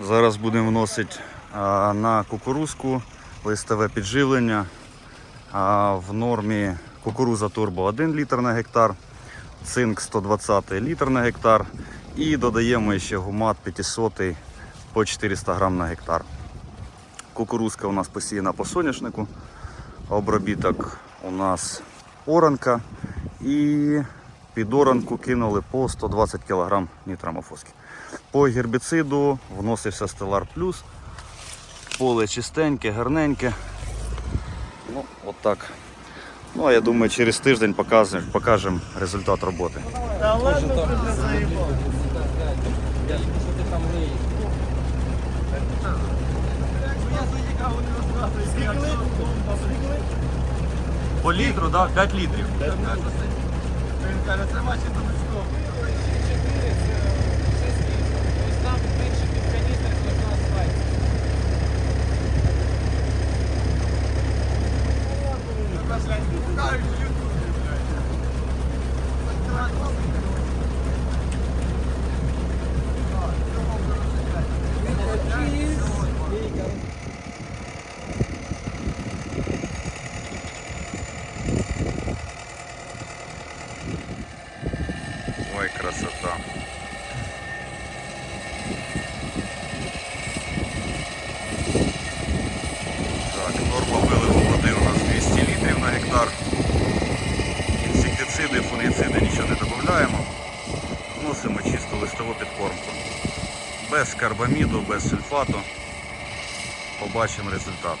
Зараз будемо вносити а, на кукурузку листове підживлення. А, в нормі кукуруза турбо 1 літр на гектар, цинк 120 літр на гектар і додаємо ще гумат 500 по 400 грам на гектар. Кукурузка у нас посіяна по соняшнику, обробіток у нас оранка і під оранку кинули по 120 кг нітрамофоски. По гербіциду вносився Stellar Plus. Поле чистеньке, гарненьке. Ну, от так. Ну, а я думаю, через тиждень покажемо, покажемо результат роботи. Та ладно. По літру, да? 5 літрів. Ой, красота. Так, норма виливу води у нас 200 літрів на гектар. Інсектициди, фунгіциди нічого не додаємо. Вносимо чисту листову підкормку. Без карбаміду, без сульфату. Побачимо результат.